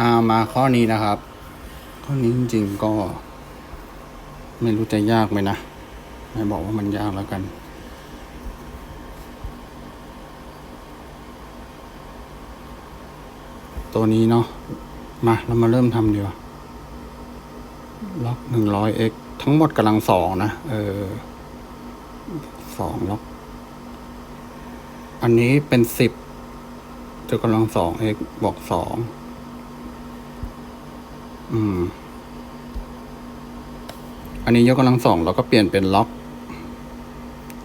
อามาข้อนี้นะครับ ข้อนี้จริงๆก็ ไม่รู้จะยากไหมนะไม่บอกว่ามันยากแล้วกัน ตัวนี้เนาะมาเรามาเริ่มทำดีกว่าล็อกหนึ่งร้อย x ทั้งหมดกำลังสองนะ เออสองล็อก อันนี้เป็นสิบจะกำลังสอง x บวกสอง อืม อันนี้ยกกำลังสองเราก็เปลี่ยนเป็นล็อก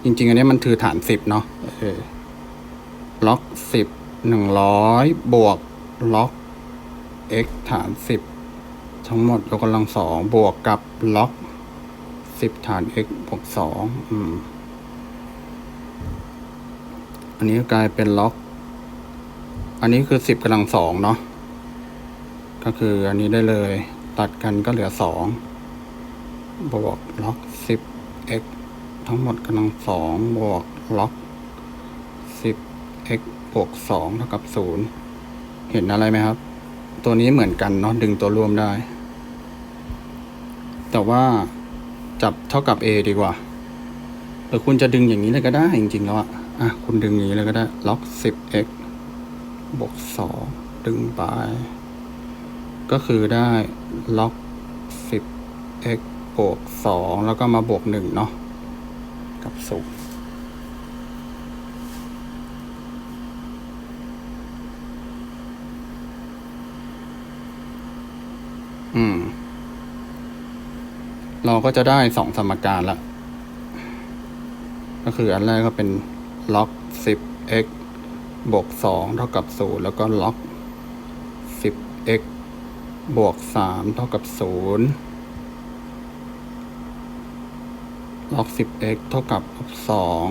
จริง ๆ อันนี้มันคือฐานสิบเนาะล็อกสิบหนึ่งร้อยบวกล็อก x ฐานสิบทั้งหมดยกกำลังสองบวกกับล็อกสิบฐาน x บวกสองอืม อันนี้กลายเป็นล็อก อันนี้คือสิบกำลังสองเนาะ ก็คืออันนี้ได้เลยตัดกันก็เหลือสองบวกล็อกสิบ x ทั้งหมดกำลังสองบวกล็อกสิบ x บวกสองเท่ากับศูนย์เห็นอะไรไหมครับ ตัวนี้เหมือนกันเนาะดึงตัวรวมได้ แต่ว่าจับเท่ากับ a ดีกว่าหรือคุณจะดึงอย่างนี้เลยก็ได้จริงๆแล้วอะอะ คุณดึงอย่างนี้เลยก็ได้ล็อกสิบ x บวกสองดึงไป ก็คือได้ล็อกสิบ x บวกสองแล้วก็มาบวกหนึ่งเนาะกับศูนย์อืม เราก็จะได้สองสมการละ ก็คืออันแรกก็เป็นล็อกสิบ x บวกสองเท่ากับศูนย์แล้วก็ล็อกสิ บวกสามเท่ากับศูนย์ล็อกสิบ x เท่ากับลบสอง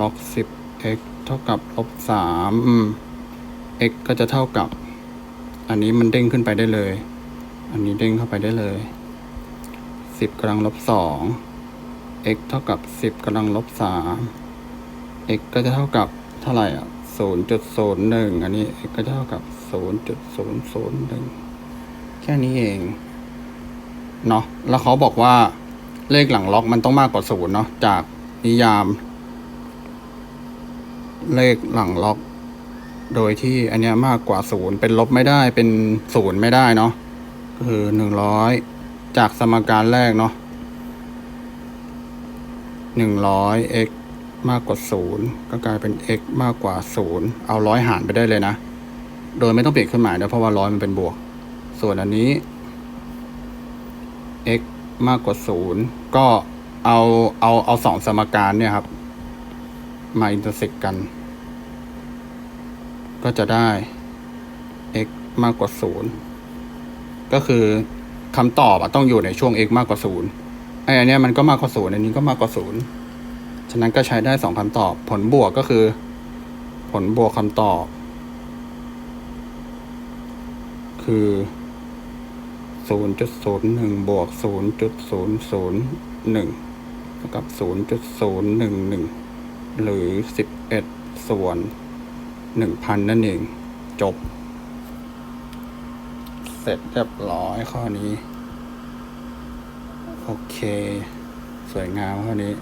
ล็อกสิบ x เท่ากับลบสาม x ก็จะเท่ากับ อันนี้มันเด้งขึ้นไปได้เลย อันนี้เด้งเข้าไปได้เลยสิบกำลังลบสอง x เท่ากับสิบกำลังลบสาม x ก็จะเท่ากับเท่าไหร่อะ0.01 อันนี้ x ก็จะเท่ากับ 0.001 แค่นี้เองเนาะแล้วเขาบอกว่าเลขหลังล็อกมันต้องมากกว่าศูนย์เนาะจากนิยาม เลขหลังล็อก โดยที่อันเนี้ยมากกว่าศูนย์เป็นลบไม่ได้เป็นศูนย์ไม่ได้เนาะคือหนึ่งร้อยจากสมการแรกเนาะหนึ่งร้อย x มากกว่าศูนย์ก็กลายเป็น x มากกว่าศูนย์เอาร้อยหารไปได้เลยนะ โดยไม่ต้องเปลี่ยนเครื่องหมายนะเพราะว่าร้อยมันเป็นบวก ส่วนอันนี้ x มากกว่าศูนย์ก็เอาเอาเอาสองสมการเนี่ยครับ มาอินเตอร์เซกกัน ก็จะได้ x มากกว่าศูนย์ก็คือคำตอบอต้องอยู่ในช่วง x มากกว่าศูนย์ไอ้อันเนี้ยมันก็มากกว่าศูนย์อันนี้ก็มากกว่าศูนย์ฉะนั้นก็ใช้ได้สองคำตอบ ผลบวกก็คือ ผลบวกคำตอบ คือ ศูนย์จุดศูนย์หนึ่งบวกศูนย์จุดศูนย์ศูนย์หนึ่งเท่ากับศูนย์จุดศูนย์หนึ่งหนึ่งหรือสิบเอ็ดส่วนหนึ่งพันนั่นเอง จบ เสร็จเรียบร้อยข้อนี้ โอเค สวยงามข้อนี้